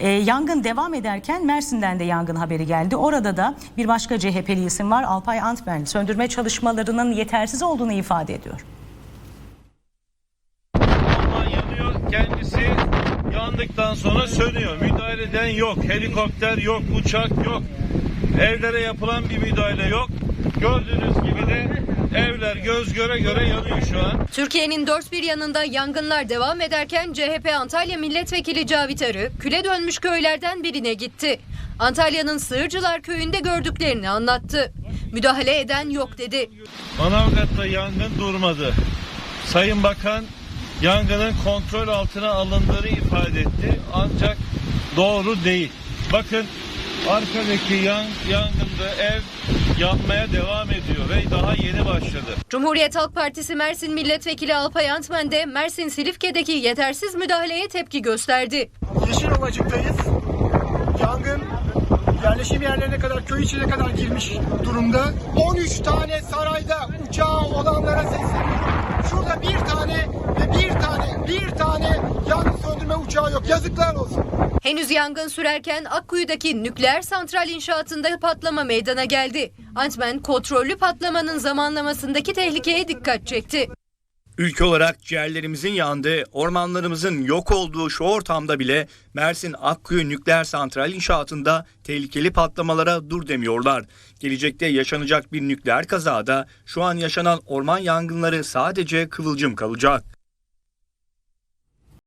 Ee, yangın devam ederken Mersin'den de yangın haberi geldi. Orada da bir başka CHP'li isim var Alpay Antmen. Söndürme çalışmalarının yetersiz olduğunu ifade ediyor. Orman yanıyor. Kendisi yandıktan sonra sönüyor. Müdahale eden yok. Helikopter yok. Uçak yok. Evlere yapılan bir müdahale yok. Gördüğünüz gibi de evler göz göre göre yanıyor şu an. Türkiye'nin dört bir yanında yangınlar devam ederken CHP Antalya Milletvekili Cavit Arı küle dönmüş köylerden birine gitti. Antalya'nın Sığırcılar köyünde gördüklerini anlattı. Müdahale eden yok dedi. Manavgat'ta yangın durmadı. Sayın Bakan yangının kontrol altına alındığını ifade etti. Ancak doğru değil. Bakın arkadaki yan, yangında ev yanmaya devam ediyor ve daha yeni başladı. Cumhuriyet Halk Partisi Mersin Milletvekili Alpay Antmen de Mersin Silifke'deki yetersiz müdahaleye tepki gösterdi. Yeşilovacık'tayız. Yangın yerleşim yerlerine kadar, köy içine kadar girmiş durumda. 13 tane sarayda uçağı olanlara sesleniyorum. Şurada bir tane ve bir tane, bir tane yangın söndürme uçağı yok. Yazıklar olsun. Henüz yangın sürerken Akkuyu'daki nükleer santral inşaatında patlama meydana geldi. Antmen kontrollü patlamanın zamanlamasındaki tehlikeye dikkat çekti. Ülke olarak ciğerlerimizin yandığı, ormanlarımızın yok olduğu şu ortamda bile Mersin Akkuyu Nükleer Santral inşaatında tehlikeli patlamalara dur demiyorlar. Gelecekte yaşanacak bir nükleer kazada şu an yaşanan orman yangınları sadece kıvılcım kalacak.